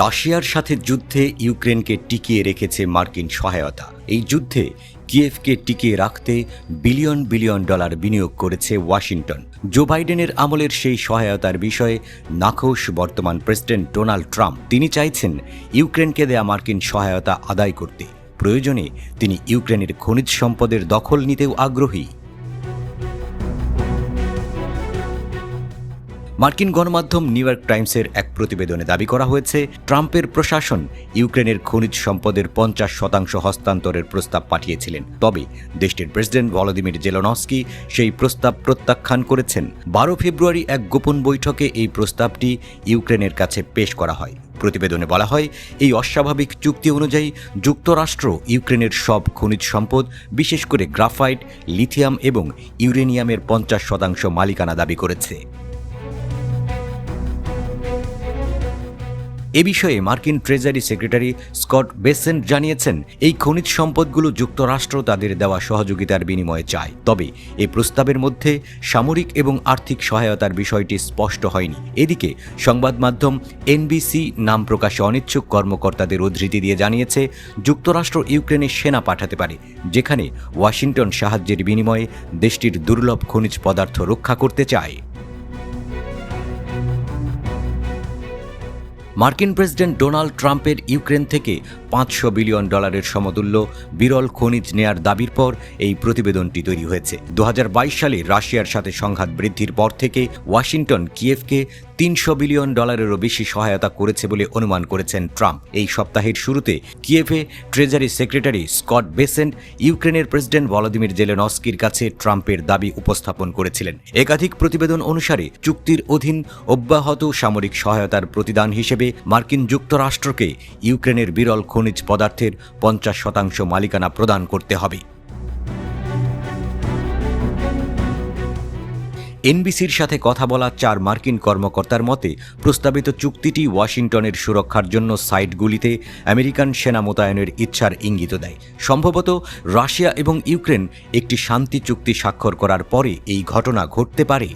রাশিয়ার সাথে যুদ্ধে ইউক্রেনকে টিকিয়ে রেখেছে মার্কিন সহায়তা। এই যুদ্ধে কিয়েভকে টিকিয়ে রাখতে বিলিয়ন বিলিয়ন ডলার বিনিয়োগ করেছে ওয়াশিংটন। জো বাইডেনের আমলের সেই সহায়তার বিষয়ে নাখোশ বর্তমান প্রেসিডেন্ট ডোনাল্ড ট্রাম্প। তিনি চাইছেন ইউক্রেনকে দেয়া মার্কিন সহায়তা আদায় করতে। প্রয়োজনে তিনি ইউক্রেনের খনিজ সম্পদের দখল নিতেও আগ্রহী। মার্কিন গণমাধ্যম নিউ ইয়র্ক টাইমসের এক প্রতিবেদনে দাবি করা হয়েছে, ট্রাম্পের প্রশাসন ইউক্রেনের খনিজ সম্পদের পঞ্চাশ শতাংশ হস্তান্তরের প্রস্তাব পাঠিয়েছিলেন। তবে দেশটির প্রেসিডেন্ট ভলোদিমির জেলনস্কি সেই প্রস্তাব প্রত্যাখ্যান করেছেন। বারো ফেব্রুয়ারি এক গোপন বৈঠকে এই প্রস্তাবটি ইউক্রেনের কাছে পেশ করা হয়। প্রতিবেদনে বলা হয়, এই অস্বাভাবিক চুক্তি অনুযায়ী যুক্তরাষ্ট্র ইউক্রেনের সব খনিজ সম্পদ, বিশেষ করে গ্রাফাইট, লিথিয়াম এবং ইউরেনিয়ামের পঞ্চাশ শতাংশ মালিকানা দাবি করেছে। এ বিষয়ে মার্কিন ট্রেজারি সেক্রেটারি স্কট বেসেন্ট জানিয়েছেন, এই খনিজ সম্পদগুলো যুক্তরাষ্ট্র তাদের দেওয়া সহযোগিতার বিনিময়ে চায়। তবে এই প্রস্তাবের মধ্যে সামরিক এবং আর্থিক সহায়তার বিষয়টি স্পষ্ট হয়নি। এদিকে সংবাদ মাধ্যম এনবিসি নাম প্রকাশে অনিচ্ছুক কর্মকর্তাদের উদ্ধৃতি দিয়ে জানিয়েছে, যুক্তরাষ্ট্র ইউক্রেনে সেনা পাঠাতে পারে, যেখানে ওয়াশিংটন সাহায্যের বিনিময়ে দেশটির দুর্লভ খনিজ পদার্থ রক্ষা করতে চায়। মার্কিন প্রেসিডেন্ট ডোনাল্ড ট্রাম্পের ইউক্রেন থেকে পাঁচশো বিলিয়ন ডলারের সমতুল্য বিরল খনিজ নেয়ার দাবির পর এই প্রতিবেদনটি তৈরি হয়েছে। দু হাজার বাইশ সালে রাশিয়ার সাথে সংঘাত বৃদ্ধির পর থেকে ওয়াশিংটন কিয়েভকে তিনশো বিলিয়ন ডলারেরও বেশি সহায়তা করেছে বলে অনুমান করেছেন ট্রাম্প। এই সপ্তাহের শুরুতে কিয়েভে ট্রেজারি সেক্রেটারি স্কট বেসেন্ট ইউক্রেনের প্রেসিডেন্ট ভলোদিমির জেলেনস্কির কাছে ট্রাম্পের দাবি উপস্থাপন করেছিলেন। একাধিক প্রতিবেদন অনুসারে চুক্তির অধীন অব্যাহত সামরিক সহায়তার প্রতিদান হিসেবে মার্কিন যুক্তরাষ্ট্রকে ইউক্রেনের বিরল খনিজ পদার্থের পঞ্চাশ শতাংশ মালিকানা প্রদান করতে হবে। এনবিসির সাথে কথা বলা চার মার্কিন কর্মকর্তার মতে, প্রস্তাবিত চুক্তিটি ওয়াশিংটনের সুরক্ষার জন্য সাইটগুলিতে আমেরিকান সেনা মোতায়েনের ইচ্ছার ইঙ্গিত দেয়। সম্ভবত রাশিয়া এবং ইউক্রেন একটি শান্তি চুক্তি স্বাক্ষর করার পরে এই ঘটনা ঘটতে পারে।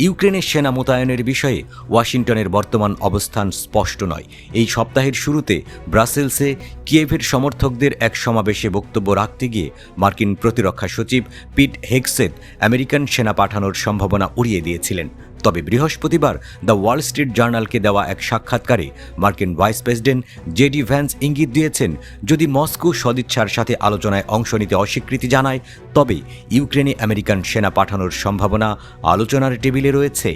ইউক্রেনের সেনা মোতায়েনের বিষয়ে ওয়াশিংটনের বর্তমান অবস্থান স্পষ্ট নয়। এই সপ্তাহের শুরুতে ব্রাসেলসে কিয়েভের সমর্থকদের এক সমাবেশে বক্তব্য রাখতে গিয়ে মার্কিন প্রতিরক্ষা সচিব পিট হেগসেট আমেরিকান সেনা পাঠানোর সম্ভাবনা উড়িয়ে দিয়েছিলেন। তবে বৃহস্পতিবার দ্য ওয়াল স্ট্রিট জার্নালকে দেওয়া এক সাক্ষাৎকারে মার্কিন ভাইস প্রেসিডেন্ট জেডি ভ্যান্স ইঙ্গিত দিয়েছেন, যদি মস্কো সদিচ্ছার সাথে আলোচনায় অংশ নিতে অস্বীকৃতি জানায় তবে ইউক্রেনে আমেরিকান সেনা পাঠানোর সম্ভাবনা আলোচনার টেবিলে রয়েছে।